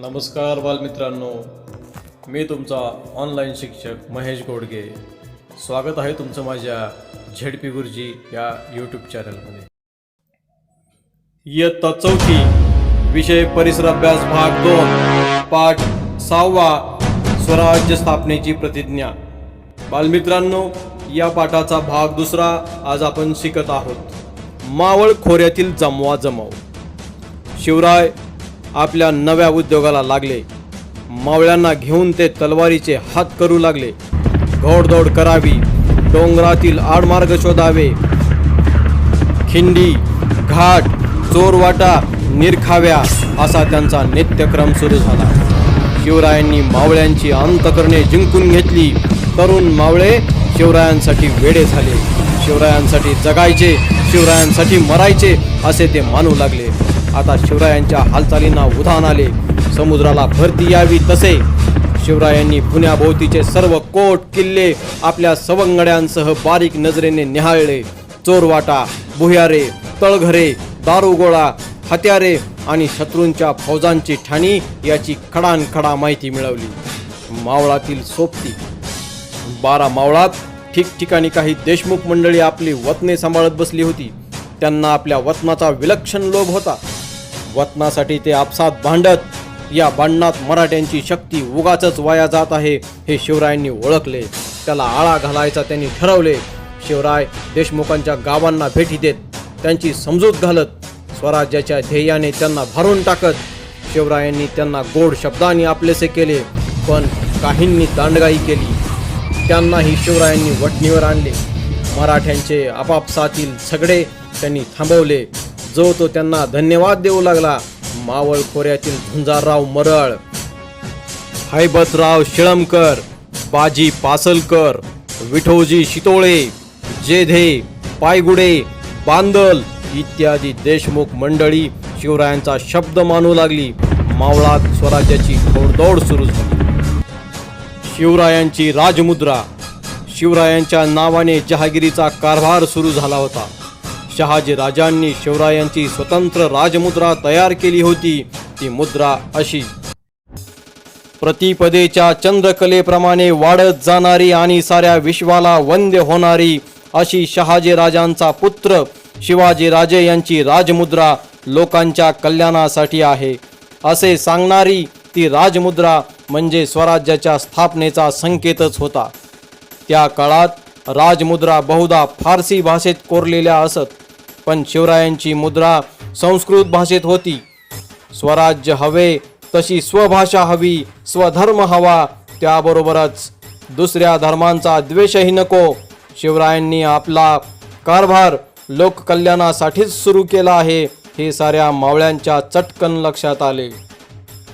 नमस्कार बालमित्रांनो मी तुमचा ऑनलाईन शिक्षक महेश गोडगे. स्वागत आहे तुमचं माझ्या झेडपी गुरुजी या यूट्यूब चॅनलमध्ये इयत्ता चौथी विषय परिसर अभ्यास भाग दोन पाठ सहावा स्वराज्य स्थापनेची प्रतिज्ञा. बालमित्रांनो या पाठाचा भाग दुसरा आज आपण शिकत आहोत. मावळ खोऱ्यातील जमवा जमाव शिवराय आपल्या नव्या उद्योगाला लागले. मावळ्यांना घेऊन ते तलवारीचे हात करू लागले. घोडदौड करावी डोंगरातील आडमार्ग शोधावे. खिंडी घाट चोरवाटा निरखाव्या असा त्यांचा नित्यक्रम सुरू झाला. शिवरायांनी मावळ्यांची अंतकरणे जिंकून घेतली. तरुण मावळे शिवरायांसाठी वेडे झाले. शिवरायांसाठी जगायचे शिवरायांसाठी मरायचे असे ते मानू लागले. आता शिवरायांच्या हालचालींना उधाण आले. समुद्राला भरती यावी तसे. शिवरायांनी पुण्याभोवतीचे सर्व कोट किल्ले आपल्या सवंगड्यांसह बारीक नजरेने निहाळले. चोरवाटा भुयारे तळघरे दारुगोळा हत्यारे आणि शत्रूंच्या फौजांची ठाणी याची खडानखडा माहिती मिळवली. मावळातील सोबती. बारा मावळात ठिकठिकाणी काही देशमुख मंडळी आपली वतने सांभाळत बसली होती. त्यांना आपल्या वतनाचा विलक्षण लोभ होता. वतनासाठी ते आपसात भांडत. या भांडणात मराठ्यांची शक्ती उगाच वाया जात आहे हे शिवरायांनी ओळखले. त्याला आळा घालायचा त्यांनी ठरवले. शिवराय देशमुखांच्या गावांना भेटी देत त्यांची समजूत घालत स्वराज्याच्या ध्येयाने त्यांना भरून टाकत. शिवरायांनी त्यांना गोड शब्दांनी आपलेसे केले पण काहींनी दांडगाई केली. त्यांनाही शिवरायांनी वटणीवर आणले. मराठ्यांचे आपापसातील सगळे त्यांनी थांबवले. जो तो त्यांना धन्यवाद देऊ लागला मावळ खोऱ्यातील झुंजारराव मरळ. हैबतराव शिळमकर बाजी पासलकर विठोजी शितोळे जेधे पायगुडे बांदल इत्यादी देशमुख मंडळी शिवरायांचा शब्द मानू लागली. मावळात स्वराज्याची घोडदौड सुरू झाली. शिवरायांची राजमुद्रा शिवरायांच्या नावाने जहागिरीचा कारभार सुरू झाला होता. शहाजी राजांनी शिवरायांची स्वतंत्र राजमुद्रा तयार केली होती ती मुद्रा अशी. प्रतिपदेच्या चंद्रकलेप्रमाणे वाढत जाणारी आणि साऱ्या विश्वाला वंद्य होणारी अशी शहाजी राजांचा पुत्र शिवाजी राजे यांची राजमुद्रा लोकांच्या कल्याणासाठी आहे. असे सांगणारी ती राजमुद्रा म्हणजे स्वराज्याच्या स्थापनेचा संकेतच होता. त्या काळात राजमुद्रा बहुधा फारसी भाषेत कोरलेल्या असत. पण शिवरायांची मुद्रा संस्कृत भाषेत होती. स्वराज्य हवे तशी स्वभाषा हवी स्वधर्म हवा त्याबरोबरच दुसऱ्या धर्मांचा द्वेषही नको. शिवरायांनी आपला कारभार लोककल्याणासाठीच सुरू केला आहे हे साऱ्या मावळ्यांच्या चटकन लक्षात आले.